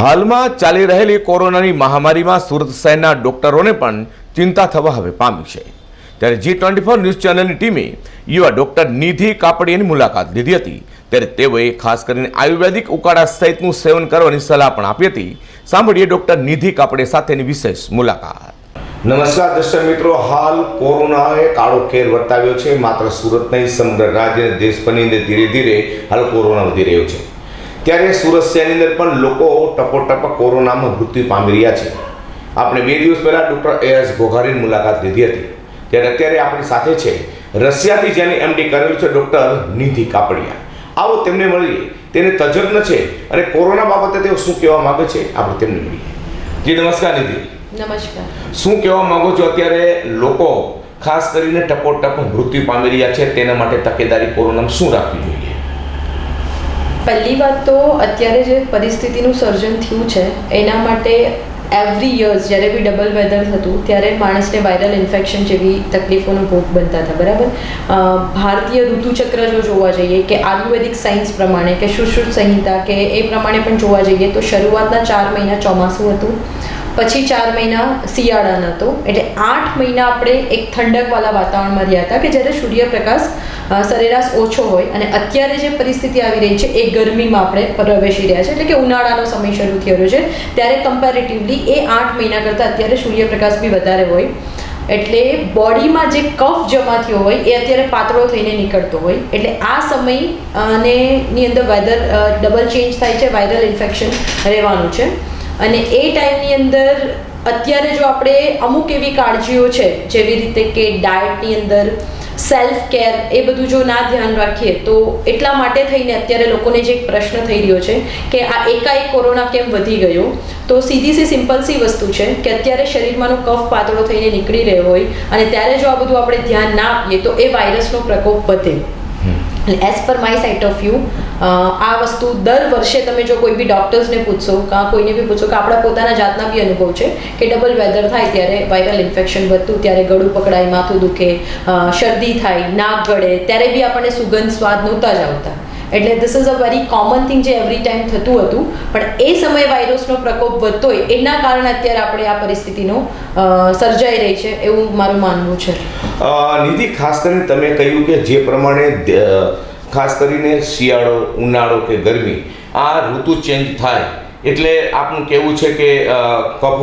હાલમાં ચાલી રહેલી કોરોનાની મહામારીમાં સુરત શહેરના ડોક્ટરોને પણ ચિંતા થવા હવે પામી છે. ત્યારે જી ટ્વેન્ટી ફોર ન્યૂઝ ચેનલની ટીમે યુવા ડોક્ટર નિધિ કાપડિયાની મુલાકાત લીધી હતી. ત્યારે તેઓએ ખાસ કરીને આયુર્વેદિક ઉકાળા સહિતનું સેવન કરવાની સલાહ પણ આપી હતી. સાંભળીએ ડોક્ટર નિધિ કાપડિયા સાથેની વિશેષ મુલાકાત. નમસ્કાર દર્શક મિત્રો, હાલ કોરોનાએ કાળો કેર વર્તાવ્યો છે. માત્ર સુરત નહીં, સમગ્ર રાજ્ય દેશભરની ધીરે ધીરે હાલ કોરોના વધી રહ્યો છે. ત્યારે સુરત શહેરની અંદર પણ લોકો ટપોટપ કોરોનામાં મૃત્યુ પામી રહ્યા છે. આપણે બે દિવસ પહેલાં ડૉક્ટર એ એસ ઘોઘારીની મુલાકાત લીધી હતી. ત્યારે અત્યારે આપણી સાથે છે રશિયાથી જેને એમડી કરેલું છે ડૉક્ટર નિધિ કાપડિયા. આવો તેમને મળીએ. તેને તજજ્ઞ છે અને કોરોના બાબતે તેઓ શું કહેવા માગે છે આપણે તેમને મળીએ. જી નમસ્કાર નિધિ. નમસ્કાર. શું કહેવા માંગો છો અત્યારે લોકો? ખાસ કરીને ટપોટપ મૃત્યુ પામી રહ્યા છે. તેના માટે તકેદારી કોરોનામાં શું રાખવી જોઈએ? પહેલી વાત તો અત્યારે જે પરિસ્થિતિનું સર્જન થયું છે, એના માટે એવરી યર્સ જ્યારે બી ડબલ વેધર થતું ત્યારે માણસને વાયરલ ઇન્ફેક્શન જેવી તકલીફોનો ભોગ બનતા હતા, બરાબર? ભારતીય ઋતુચક્ર જો જોવા જઈએ કે આયુર્વેદિક સાયન્સ પ્રમાણે કે સુશ્રુત સંહિતા કે એ પ્રમાણે પણ જોવા જઈએ, તો શરૂઆતના ચાર મહિના ચોમાસું હતું. પછી ચાર મહિના શિયાળાનો હતો. એટલે આઠ મહિના આપણે એક ઠંડકવાળા વાતાવરણમાં રહ્યા હતા કે જ્યારે સૂર્યપ્રકાશ સરેરાશ ઓછો હોય અને અત્યારે જે પરિસ્થિતિ આવી રહી છે, એ ગરમીમાં આપણે પ્રવેશી રહ્યા છે એટલે કે ઉનાળાનો સમય શરૂ થયો છે. ત્યારે કમ્પેરેટિવલી એ આઠ મહિના કરતાં અત્યારે સૂર્યપ્રકાશ બી વધારે હોય. એટલે બોડીમાં જે કફ જમા થયો હોય, એ અત્યારે પાતળો થઈને નીકળતો હોય. એટલે આ સમય અને ની અંદર વેધર ડબલ ચેન્જ થાય છે વાયરલ ઇન્ફેક્શન રહેવાનું છે. અને એ ટાઈમની અંદર અત્યારે જો આપણે અમુક એવી કાળજીઓ છે, જેવી રીતે કે ડાયટની અંદર સેલ્ફ કેર એ બધું જો ના ધ્યાન રાખીએ, તો એટલા માટે થઈને અત્યારે લોકોને જે એક પ્રશ્ન થઈ રહ્યો છે કે આ એકાએક કોરોના કેમ વધી ગયો? તો સીધી સી સિમ્પલ સી વસ્તુ છે કે અત્યારે શરીરમાંનો કફ પાતળો થઈને નીકળી રહ્યો હોય અને ત્યારે જો આ બધું આપણે ધ્યાન ના આપીએ, તો એ વાયરસનો પ્રકોપ વધે. As per my site of view આ વસ્તુ દર વર્ષે તમે જો કોઈ બી ડૉક્ટર્સને પૂછશો કાં કોઈને બી પૂછો કે આપણા પોતાના જાતના બી અનુભવ છે કે ડબલ વેધર થાય ત્યારે વાયરલ ઇન્ફેક્શન વધતું, ત્યારે ગળું પકડાય, માથું દુખે શરદી થાય, નાક ગળે, ત્યારે બી આપણને સુગંધ, સ્વાદ નહોતા જ આવતા. એટલે this is a very common thing જે એવરી ટાઈમ થતું હતું. પણ એ સમયે વાયરસનો પ્રકોપ વધતો હોય, એના કારણે અત્યારે આપણે આ પરિસ્થિતિનો સર્જાઈ રહી છે એવું મારું માનવું છે. નિધિ, ખાસ કરીને તમે કહ્યું કે જે પ્રમાણે ખાસ કરીને શિયાળો, ઉનાળો કે ગરમી, આ ઋતુ ચેન્જ થાય. એટલે આપનું કહેવું છે કે કફ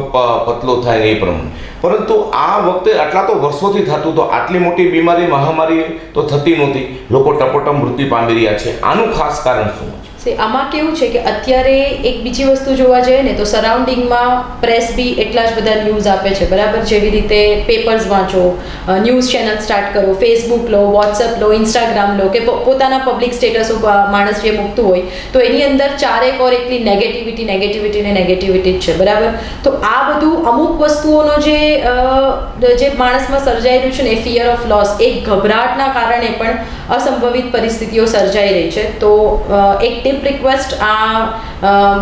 પતલો થાય એ પ્રમાણે. પરંતુ આ વખતે આટલા તો વર્ષોથી થતું તો આટલી મોટી બીમારી, મહામારી તો થતી નહોતી. લોકો ટપોટપ મૃત્યુ પામી રહ્યા છે. આનું ખાસ કારણ શું છે? આમાં કેવું છે કે અત્યારે એક બીજી વસ્તુ જોવા જઈએ ને, તો સરાઉન્ડિંગમાં પ્રેસ બી એટલા જ બધા ન્યૂઝ આપે છે. બરાબર? જેવી રીતે પેપર્સ વાંચો ન્યૂઝ ચેનલ સ્ટાર્ટ કરો ફેસબુક લો વોટ્સઅપ લો ઇન્સ્ટાગ્રામ લો, કે પોતાના પબ્લિક સ્ટેટસો માણસ જે મૂકતું હોય, તો એની અંદર ચારેક ઓર એટલી નેગેટિવિટી નેગેટિવિટી ને નેગેટિવિટી જ છે. બરાબર? તો આ બધું અમુક વસ્તુઓનો જે જે માણસમાં સર્જાઈ રહ્યું છે ને એ ફિયર ઓફ લોસ એક ગભરાટના કારણે પણ અસંભવિત પરિસ્થિતિઓ સર્જાઈ રહી છે. તો એક ટીપ રિક્વેસ્ટ આ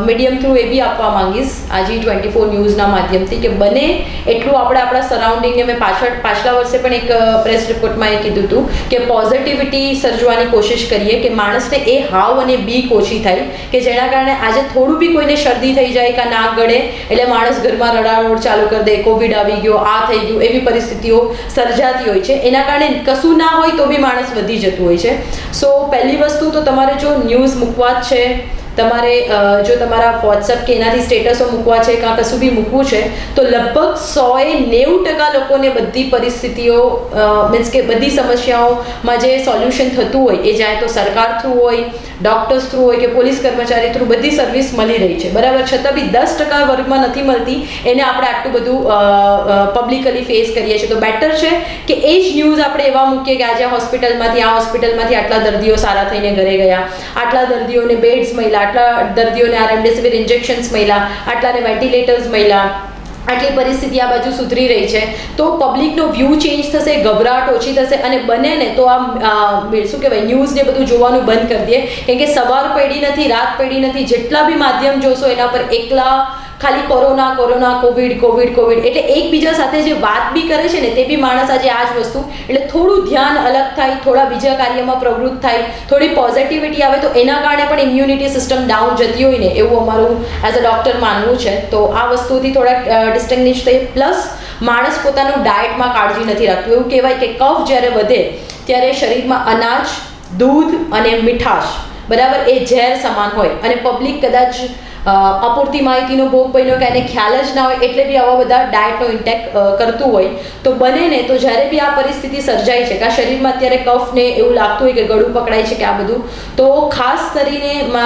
મીડિયમ થ્રુ એ બી આપવા માંગીશ આજી ટ્વેન્ટી ફોર ન્યૂઝના માધ્યમથી કે બને એટલું આપણે આપણા સરાઉન્ડિંગને મેં પાછળ, પાછલા વર્ષે પણ એક પ્રેસ રિપોર્ટમાં એ કીધું હતું કે પોઝિટિવિટી સર્જવાની કોશિશ કરીએ કે માણસને એ હાવ અને બીક ઓછી થાય કે જેના કારણે આજે થોડું બી કોઈને શરદી થઈ જાય કે નાક ગળે, એટલે માણસ ઘરમાં રડારોડ ચાલુ કરી દે કોવિડ આવી ગયો, આ થઈ ગયું એવી પરિસ્થિતિઓ સર્જાતી હોય છે. એના કારણે કશું ના હોય તો બી માણસ વધી જતું હોય છે. સો પહેલી વસ્તુ તો તમારે જો ન્યૂઝ મૂકવા છે તમારે જો તમારા વોટ્સઅપ કે એનાથી સ્ટેટસો મૂકવા છે કાં કશું બી મૂકવું છે, તો લગભગ સોએ નેવું ટકા લોકોને બધી પરિસ્થિતિઓ મીન્સ કે બધી સમસ્યાઓમાં જે સોલ્યુશન થતું હોય, એ જાય તો સરકાર થ્રુ હોય ડૉક્ટર્સ થ્રુ હોય કે પોલીસ કર્મચારી થ્રુ બધી સર્વિસ મળી રહી છે. બરાબર? છતાં બી દસ ટકા વર્ગમાં નથી મળતી, એને આપણે આટલું બધું પબ્લિકલી ફેસ કરીએ છીએ. તો બેટર છે કે એ જ ન્યૂઝ આપણે એવા મૂકીએ કે આજે હોસ્પિટલમાંથી આ હોસ્પિટલમાંથી આટલા દર્દીઓ સારા થઈને ઘરે ગયા, આટલા દર્દીઓને બેડ્સ મળ્યા આટલા દર્દીઓને આ રેમડેસિવિર ઇન્જેક્શન્સ મળ્યા, આટલાને વેન્ટિલેટર્સ મળ્યા, આટલી પરિસ્થિતિ આ બાજુ સુધરી રહી છે. તો પબ્લિકનો વ્યૂ ચેન્જ થશે, ગભરાટ ઓછી થશે અને બને ને તો આ શું કહેવાય ન્યૂઝ ને બધું જોવાનું બંધ કરી દઈએ. કેમ કે સવાર પડી નથી, રાત પડી નથી, જેટલા બી માધ્યમ જોશો એના પર એકલા ખાલી corona corona, COVID COVID COVID. એટલે એકબીજા સાથે જે વાત બી કરે છે ને તે બી માણસ આજે આ જ વસ્તુ. એટલે થોડું ધ્યાન અલગ થાય, થોડા બીજા કાર્યમાં પ્રવૃત્ત થાય, થોડી પોઝિટિવિટી આવે તો એના કારણે પણ ઇમ્યુનિટી સિસ્ટમ ડાઉન જતી હોય ને એવું અમારું એઝ અ ડૉક્ટર માનવું છે. તો આ વસ્તુથી થોડા ડિસ્ટિંગ્વિશ થઈ. પ્લસ માણસ પોતાનું ડાયટમાં કાળજી નથી રાખતું. એવું કહેવાય કે કફ જ્યારે વધે ત્યારે શરીરમાં અનાજ, દૂધ અને મીઠાશ બરાબર એ ઝેર સમાન હોય. અને પબ્લિક કદાચ અપૂરતી માહિતીનો ભોગ બન્યો કે એને ખ્યાલ જ ના હોય એટલે બી આવા બધા ડાયટનો ઇન્ટેક કરતું હોય. તો બને ને તો જ્યારે બી આ પરિસ્થિતિ સર્જાય છે કે આ શરીરમાં અત્યારે કફને એવું લાગતું હોય કે ગળું પકડાય છે કે આ બધું, તો ખાસ કરીને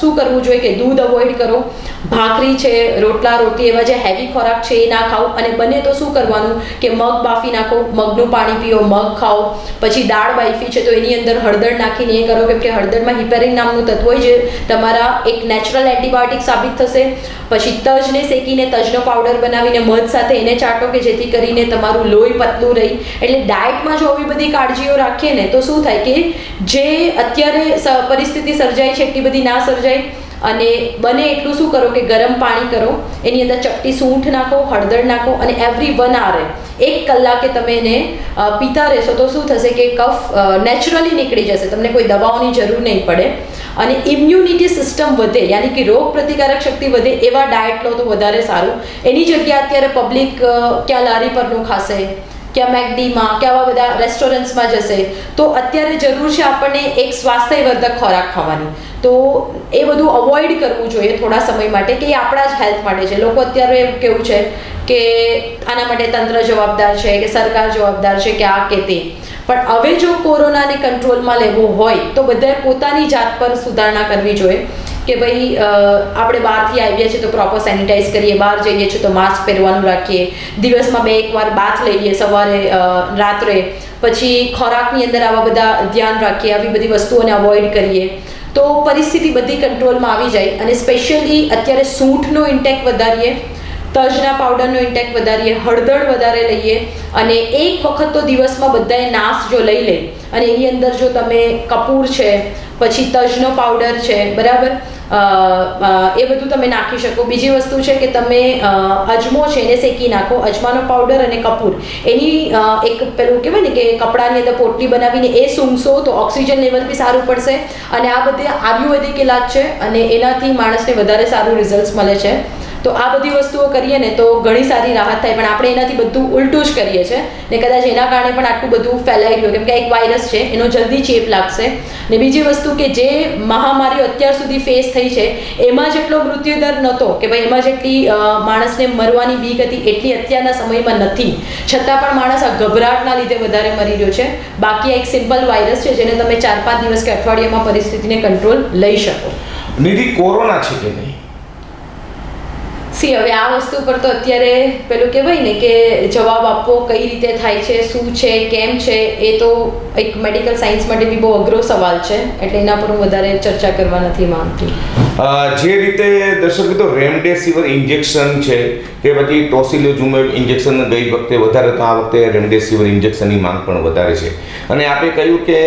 શું કરવું જોઈએ કે દૂધ અવોઇડ કરો. ભાખરી છે, રોટલા, રોટી એવા જે હેવી ખોરાક છે એ ના ખાઓ. અને બને તો શું કરવાનું કે મગ બાફી નાખો, મગનું પાણી પીઓ, મગ ખાઓ. પછી દાળ બાફી છે તો એની અંદર હળદર નાખીને એ કરો. કેમ કે હળદરમાં હિપેરિન નામનું તત્વ હોય જે તમારા એક નેચરલ એન્ટીબાયોટિક સાબિત થશે. પછી તજને શેકીને તજનો પાવડર બનાવીને મધ સાથે એને ચાટો કે જેથી કરીને તમારું લોહી પતલું રહી. એટલે ડાયટમાં જો આવી બધી કાળજીઓ રાખીએ ને, તો શું થાય કે જે અત્યારે પરિસ્થિતિ સર્જાય છે, એટલી બધી ના સર્જાય. અને બને એટલું શું કરો કે ગરમ પાણી કરો, એની અંદર ચપટી સૂંઠ નાખો, હળદર નાખો અને એવરી વન આવરે એક કલાકે તમે એને પીતા રહેશો તો શું થશે કે કફ નેચરલી નીકળી જશે. તમને કોઈ દવાઓની જરૂર નહીં પડે. અને ઇમ્યુનિટી સિસ્ટમ વધે, યાની કે રોગ પ્રતિકારક શક્તિ વધે, એવા ડાયટ લો તો વધારે સારું. એની જગ્યાએ અત્યારે પબ્લિક ક્યાં લારી પરનું ખાશે, ક્યાં મેકડીમાં કે આવા બધા રેસ્ટોરન્ટ્સમાં જશે, તો અત્યારે જરૂર છે આપણને એક સ્વાસ્થ્યવર્ધક ખોરાક ખાવાની. તો એ બધું અવોઇડ કરવું જોઈએ થોડા સમય માટે કે એ આપણા જ હેલ્થ માટે છે. લોકો અત્યારે એવું કેવું છે કે આના માટે તંત્ર જવાબદાર છે, કે સરકાર જવાબદાર છે કે આ કે તે. પણ હવે જો કોરોનાને કંટ્રોલમાં લેવો હોય, તો બધાએ પોતાની જાત પર સુધારણા કરવી જોઈએ કે ભાઈ આપણે બહારથી આવીએ છીએ તો પ્રોપર સેનિટાઈઝ કરીએ, બહાર જઈએ છીએ તો માસ્ક પહેરવાનું રાખીએ, દિવસમાં બે એક વાર બાથ લઈએ, સવારે રાત્રે, પછી ખોરાકની અંદર આવા બધા ધ્યાન રાખીએ, આવી બધી વસ્તુઓને અવોઇડ કરીએ, તો પરિસ્થિતિ બધી કંટ્રોલમાં આવી જાય અને સ્પેશિયલી અત્યારે સૂંઠનો ઇન્ટેક વધારીએ તજના પાવડરનો ઇન્ટેક વધારીએ, હળદર વધારે લઈએ અને એક વખત તો દિવસમાં બધાએ નાશ જો લઈ લે. અને એની અંદર જો તમે કપૂર છે, પછી તજનો પાવડર છે, બરાબર? એ બધું તમે નાખી શકો. બીજી વસ્તુ છે કે તમે અજમો છે એને શેકી નાખો. અજમાનો પાવડર અને કપૂર. એની એક પેલું કહેવાય ને કે કપડાની અંદર પોટલી બનાવીને એ સૂંઘશો તો ઓક્સિજન લેવલ બી સારું પડશે. અને આ બધે આયુર્વેદિક ઇલાજ છે અને એનાથી માણસને વધારે સારું રિઝલ્ટ મળે છે. તો આ બધી વસ્તુઓ કરીએ ને તો ઘણી સારી રાહત થાય. પણ આપણે એનાથી બધું ઉલટું જ કરીએ છીએ. ને કદાચ એના કારણે પણ આટલું બધું ફેલાઈ ગયું કેમ કે એક વાયરસ છે, એનો જલ્દી ચેપ લાગશે. ને બીજી વસ્તુ કે જે મહામારીઓ અત્યાર સુધી ફેસ થઈ છે, એમાં જેટલો મૃત્યુદર નહોતો, કે ભાઈ એમાં જેટલી માણસને મરવાની બીક હતી, એટલી અત્યારના સમયમાં નથી. છતાં પણ માણસ આ ગભરાટના લીધે વધારે મરી રહ્યો છે. બાકી એક સિમ્પલ વાયરસ છે, જેને તમે ચાર પાંચ દિવસ કે અઠવાડિયામાં પરિસ્થિતિને કંટ્રોલ લઈ શકો. નિધિ કોરોના છે કે નહીં? સી હવે આ વસ્તુ પર તો અત્યારે પેલું કહેવાય ને કે જવાબ આપવો કઈ રીતે થાય છે, શું છે, કેમ છે, એ તો એક મેડિકલ સાયન્સ માટે બી બહુ અઘરો સવાલ છે, એટલે એના પર હું વધારે ચર્ચા કરવા નથી માંગતી. જે રીતે દર્શક મિત્રો રેમડેસિવિર ઇન્જેક્શન છે, કે પછી ટોસિલોઝુમેબ ઇન્જેક્શન ગઈ વખતે વધારે તો આ વખતે રેમડેસિવિર ઇન્જેક્શનની માંગ પણ વધારે છે. અને આપણે કહ્યું કે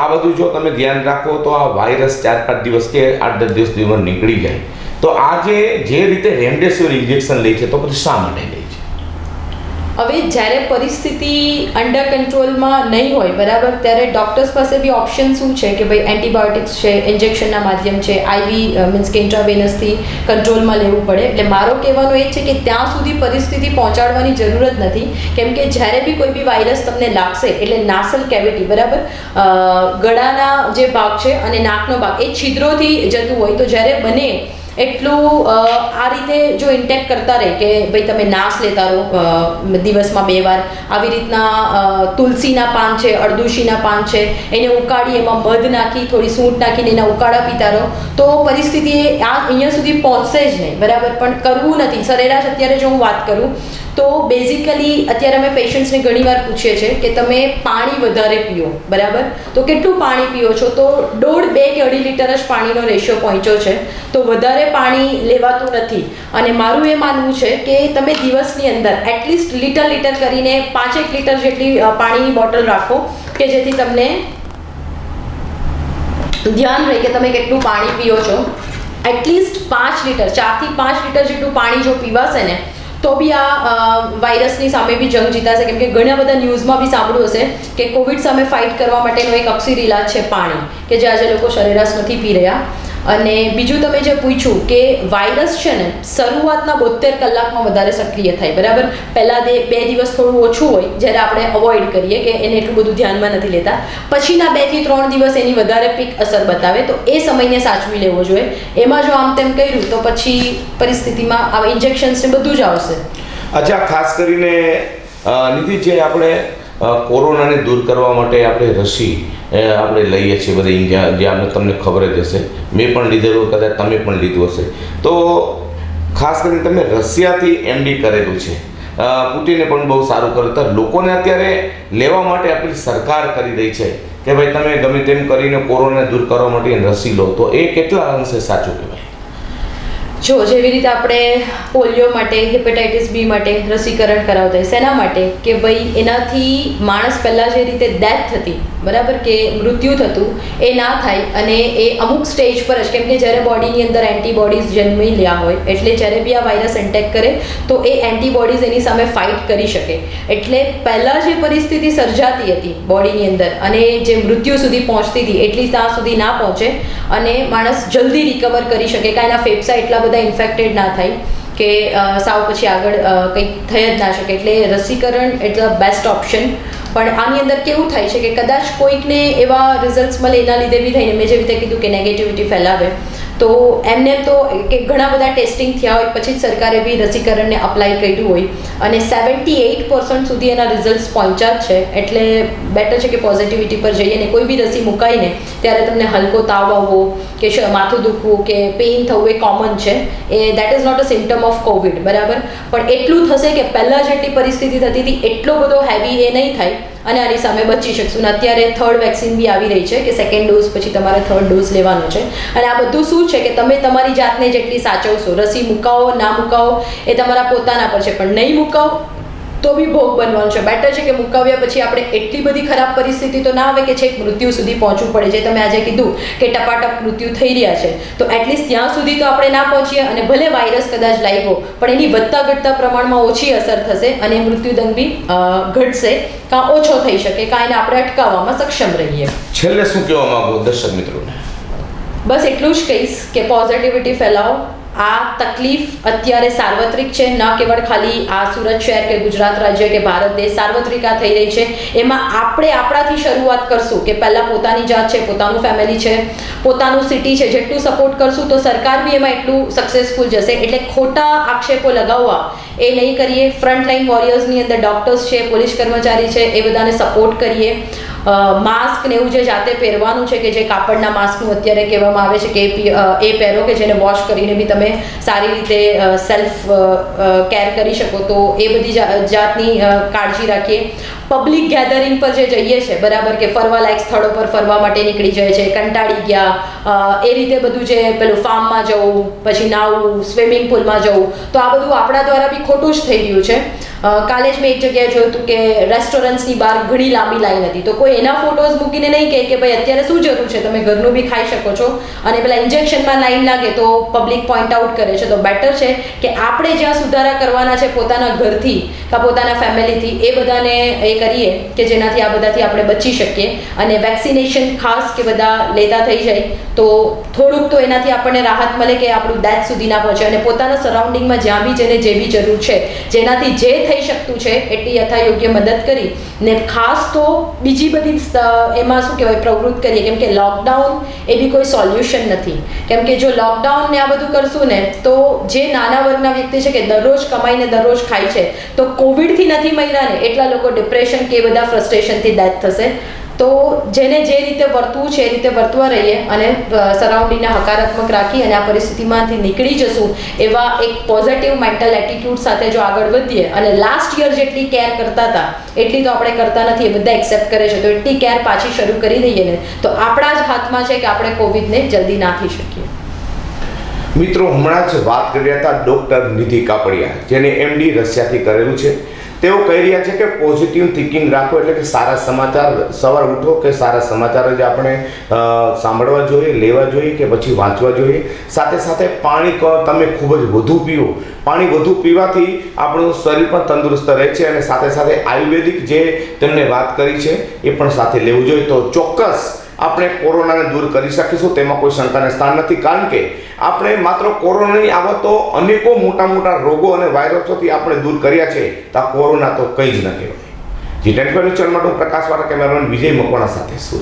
આ બધું જો તમે ધ્યાન રાખો તો આ વાયરસ ચાર પાંચ દિવસ કે આઠ દસ દિવસ દિવસ નીકળી જાય. તો આજે જે રીતે રેમડેસિવિર ઇન્જેક્શન લે છે, તો પછી શા માટે લે છે? હવે જ્યારે પરિસ્થિતિ અંડર કંટ્રોલમાં નહીં હોય, બરાબર, ત્યારે ડૉક્ટર્સ પાસે બી ઓપ્શન શું છે કે ભાઈ એન્ટીબાયોટિક્સ છે ઇન્જેક્શનના માધ્યમ છે આઈવી મીન્સ કે ઇન્ટ્રાવેનસથી કંટ્રોલમાં લેવું પડે. એટલે મારો કહેવાનો એ છે કે ત્યાં સુધી પરિસ્થિતિ પહોંચાડવાની જરૂર જ નથી. કેમ કે જ્યારે બી કોઈ બી વાયરસ તમને લાગશે, એટલે નાસલ કેવિટી બરાબર ગળાના જે ભાગ છે અને નાકનો ભાગ, એ છિદ્રોથી જતું હોય. તો જ્યારે બને એટલું આ રીતે જો ઇન્ટેક કરતા રહે કે ભાઈ તમે નાશ લેતા રહો દિવસમાં બે વાર, આવી રીતના તુલસીના પાન છે અડદુશીના પાન છે, એને ઉકાળી, એમાં મધ નાખી, થોડી સૂંઠ નાખીને એના ઉકાળા પીતા રહો, તો પરિસ્થિતિ આ અહીંયા સુધી પહોંચશે જ નહીં, બરાબર? પણ કરવું નથી. સરેરાશ અત્યારે જો હું વાત કરું તો બેઝિકલી અત્યારે અમે પેશન્ટ્સને ઘણીવાર પૂછીએ છીએ કે તમે પાણી વધારે પીઓ, બરાબર? તો કેટલું પાણી પીઓ છો? તો દોઢ બે કે અઢી લીટર જ પાણીનો રેશિયો પહોંચ્યો છે. તો વધારે પાણી લેવાતું નથી. અને મારું એ માનવું છે કે તમે દિવસની અંદર એટલીસ્ટ લીટર લીટર કરીને પાંચેક લીટર જેટલી પાણીની બોટલ રાખો કે જેથી તમને ધ્યાન રહે કે તમે કેટલું પાણી પીઓ છો. એટલીસ્ટ પાંચ લીટર, ચારથી પાંચ લીટર જેટલું પાણી જો પીવાશે ને તો બી આ વાયરસની સામે બી જંગ જીતાશે. કેમ કે ઘણા બધા ન્યૂઝમાં બી સાંભળ્યું હશે કે કોવિડ સામે ફાઇટ કરવા માટેનો એક અક્ષીર ઇલાજ છે પાણી, કે જે આજે લોકો સરેરાશ નથી પી રહ્યા. અને બીજું તમે જે પૂછ્યું કે વાયરસ છે ને શરૂઆતના બોતેર કલાકમાં વધારે સક્રિય થાય, બરાબર? પહેલાં બે બે દિવસ થોડું ઓછું હોય, જ્યારે આપણે અવોઇડ કરીએ કે એને એટલું બધું ધ્યાનમાં નથી લેતા. પછીના બેથી ત્રણ દિવસ એની વધારે પીક અસર બતાવે, તો એ સમયને સાચવી લેવો જોઈએ. એમાં જો આમ તેમ કર્યું, તો પછી પરિસ્થિતિમાં આવા ઇન્જેક્શન્સ ને બધું જ આવશે. અચ્છા, ખાસ કરીને નીતિ જે આપણે કોરોનાને દૂર કરવા માટે આપણે રસી આપણે લઈએ છીએ બધી ઇન્ડિયા, જે આપણે તમને ખબર જ હશે. મેં પણ લીધેલું, કદાચ તમે પણ લીધું હશે. તો ખાસ કરીને તમે રશિયાથી એમડી કરેલું છે. પુટીને પણ બહુ સારું કર્યું. તો લોકોને અત્યારે લેવા માટે આપણી સરકાર કરી રહી છે કે ભાઈ તમે ગમે તેમ કરીને કોરોનાને દૂર કરવા માટે રસી લો. તો એ કેટલા અંશે સાચું કહેવાય? જો જેવી રીતે આપણે પોલિયો માટે, હેપેટાઇટિસ બી માટે રસીકરણ કરાવતા હોય શેના માટે કે ભાઈ એનાથી માણસ પહેલાં જે રીતે ડેથ થતી, બરાબર, કે મૃત્યુ થતું, એ ના થાય અને એ અમુક સ્ટેજ પર જ કેમ કે જ્યારે બોડીની અંદર એન્ટીબોડીઝ જન્મી લ્યા હોય, એટલે જ્યારે બી આ વાયરસ એટેક કરે, તો એ એન્ટીબોડીઝ એની સામે ફાઇટ કરી શકે. એટલે પહેલાં જે પરિસ્થિતિ સર્જાતી હતી બોડીની અંદર અને જે મૃત્યુ સુધી પહોંચતી હતી, એટલી ત્યાં સુધી ના પહોંચે અને માણસ જલ્દી રિકવર કરી શકે કાં એના ફેફસા એટલા બધા ઇન્ફેક્ટેડ ના થાય કે સાવ પછી આગળ કંઈક થઈ જ ના શકે. એટલે રસીકરણ ઇટ્સ અ બેસ્ટ ઓપ્શન પણ આની અંદર કેવું થાય છે કે કદાચ કોઈકને એવા રિઝલ્ટ્સ મળે એના લીધે બી થઈને, મેં જેવી રીતે કીધું કે નેગેટિવિટી ફેલાવે તો એમને તો કે ઘણા બધા ટેસ્ટિંગ થયા હોય, પછી જ સરકારે બી રસીકરણને અપ્લાય કર્યું હોય. અને સેવન્ટી એઇટ પર્સન્ટ સુધી એના રિઝલ્ટ પહોંચ્યા છે. એટલે બેટર છે કે પોઝિટિવિટી પર જઈએ ને કોઈ બી રસી મુકાઈને ત્યારે તમને હલકો તાવ આવવો કે માથું દુખવું કે પેઇન થવું એ કોમન છે. એ that is not a symptom of COVID બરાબર? પણ એટલું થશે કે પહેલાં જેટલી પરિસ્થિતિ થતી હતી, એટલો બધો હેવી એ નહીં થાય અને આની સામે બચી શકશું. અને અત્યારે થર્ડ વેક્સિન બી આવી રહી છે કે સેકન્ડ ડોઝ પછી તમારે થર્ડ ડોઝ લેવાનો છે. અને આ બધું શું છે કે તમે તમારી જાતને જેટલી સાચવશો, રસી મુકાવો, ના મુકાવો, એ તમારા પોતાના પર છે. પણ નહીં મુકાવો તો બી ભોગ બનવાનું છે. બેટર છે કે મુકાવ્યા પછી આપણે એટલી બધી ખરાબ પરિસ્થિતિ તો ના આવે કે છેક મૃત્યુ સુધી પહોંચવું પડે. જે તમે આજે કીધું કે ટપાટપ મૃત્યુ થઈ રહ્યા છે. તો એટલીસ્ટ ત્યાં સુધી તો આપણે ના પહોંચીએ અને ભલે વાયરસ કદાચ લાગ્યો પણ એની વધતા ઘટતા પ્રમાણમાં ઓછી અસર થશે અને મૃત્યુદંડ બી ઘટશે. કાં ઓછો થઈ શકે કાં એને આપણે અટકાવવામાં સક્ષમ રહીએ. છેલ્લે શું કહેવા માંગો દર્શક મિત્રોને? બસ એટલું જ કહીશ કે પોઝિટિવિટી ફેલાવો. આ તકલીફ અત્યારે સાર્વત્રિક છે. ન કેવળ ખાલી આ સુરત શહેર કે ગુજરાત રાજ્ય કે ભારત દેશ સાર્વત્રિક આ થઈ રહી છે. એમાં આપણે આપણાથી શરૂઆત કરશું કે પહેલાં પોતાની જાત છે, પોતાનું ફેમિલી છે, પોતાનું સિટી છે. જેટલું સપોર્ટ કરશું તો સરકાર બી એમાં એટલું સક્સેસફુલ જશે. એટલે ખોટા આક્ષેપો લગાવવા એ નહીં કરીએ. ફ્રન્ટ લાઇન વોરિયર્સની અંદર ડૉક્ટર્સ છે, પોલીસ કર્મચારી છે, એ બધાને સપોર્ટ કરીએ. માસ્ક ને એવું જે જાતે પહેરવાનું છે કે જે કાપડના માસ્કનું અત્યારે કહેવામાં આવે છે કે એ પહેરો કે જેને વોશ કરીને બી તમે સારી રીતે સેલ્ફ કેર કરી શકો તો એ બધી જાતની કાળજી રાખીએ. પબ્લિક ગેધરિંગ પર જે જઈએ છે બરાબર કે ફરવા લાયક સ્થળો પર ફરવા માટે નીકળી જાય છે કંટાળી ગયા એ રીતે બધું જે પેલું ફાર્મમાં જવું, પછી નાવું, સ્વિમિંગ પુલમાં જવું, તો આ બધું આપણા દ્વારા બી ખોટું જ થઈ રહ્યું છે. કાલે જ મેં એક જગ્યાએ જોયું હતું કે રેસ્ટોરન્ટ્સની બહાર ઘણી લાંબી લાઈન હતી, તો કોઈ એના ફોટોઝ મૂકીને નહીં કહે કે ભાઈ અત્યારે શું જરૂર છે, તમે ઘરનું બી ખાઈ શકો છો અને પેલા ઇન્જેક્શનમાં લાઈન લાગે તો પબ્લિક પોઈન્ટ આઉટ કરે છે, તો બેટર છે કે આપણે જ્યાં સુધારા કરવાના છે પોતાના ઘરથી, કાં પોતાના ફેમિલીથી એ બધાને એ કરીએ કે જેનાથી આ બધાથી આપણે બચી શકીએ. અને વેક્સિનેશન ખાસ કે બધા લેતા થઈ જાય, તો થોડુંક તો એનાથી આપણને રાહત મળે કે આપણું ડેથ સુધી ના પહોંચે. અને પોતાના સરાઉન્ડિંગમાં જ્યાં બી જેને જે બી જરૂર છે, જેનાથી જે થઈ શકતું છે, એટલી યથાયોગ્ય મદદ કરી. ને ખાસ તો બીજી બધી એમાં શું કહેવાય, પ્રવૃત્ત કરીએ. કેમ કે લોકડાઉન એ બી કોઈ સોલ્યુશન નથી. કેમ કે જો લોકડાઉન ને આ બધું કરશું ને, તો જે નાના વર્ગના વ્યક્તિ છે કે દરરોજ કમાઈને દરરોજ ખાય છે, તો કોવિડથી નથી મહિનાને એટલા લોકો ડિપ્રેશન કે એ બધા ફ્રસ્ટ્રેશનથી ડેથ થશે. તો જેને જે રીતે વર્તવું છે એ રીતે વર્તવા રહીએ અને સરાઉન્ડિંગને હકારાત્મક રાખી અને આ પરિસ્થિતિમાંથી નીકળી જશું એવા એક પોઝિટિવ મેન્ટલ એટીટ્યૂડ સાથે જો આગળ વધીએ અને લાસ્ટ યર જેટલી કેર કરતા હતા, એટલી તો આપણે કરતા નથી, એ બધા એક્સેપ્ટ કરે છે. તો એટલી કેર પાછી શરૂ કરી દઈએ ને, તો આપણા જ હાથમાં છે કે આપણે કોવિડને જલ્દી નાથી શકીએ. મિત્રો, હમણાં જ વાત કરી હતા ડૉક્ટર નિધિ કાપડિયા, જેને એમડી રશિયાથી કરેલું છે. તેઓ કહી રહ્યા છે કે પોઝિટિવ થિંકિંગ રાખો એટલે કે સારા સમાચાર સવાર ઉઠો કે સારા સમાચાર જ આપણે સાંભળવા જોઈએ, લેવા જોઈએ કે પછી વાંચવા જોઈએ. સાથે સાથે પાણી તમે ખૂબ જ વધુ પીઓ. પાણી વધુ પીવાથી આપણું શરીર પણ તંદુરસ્ત રહે છે અને સાથે સાથે આયુર્વેદિક જે તેમને વાત કરી છે એ પણ સાથે લેવું જોઈએ. તો ચોક્કસ આપણે કોરોનાને દૂર કરી શકીશું, તેમાં કોઈ શંકાને સ્થાન નથી. કારણ કે આપણે માત્ર કોરોનાની આવતો અનેકો મોટા મોટા રોગો અને વાયરસોથી આપણે દૂર કર્યા છે, તો કોરોના તો કંઈ જ ન કહેવાય. જી ટેન્ટ ચેનલ માટે હું પ્રકાશવાળા કેમેરામેન વિજય મકવાણા સાથે સુરત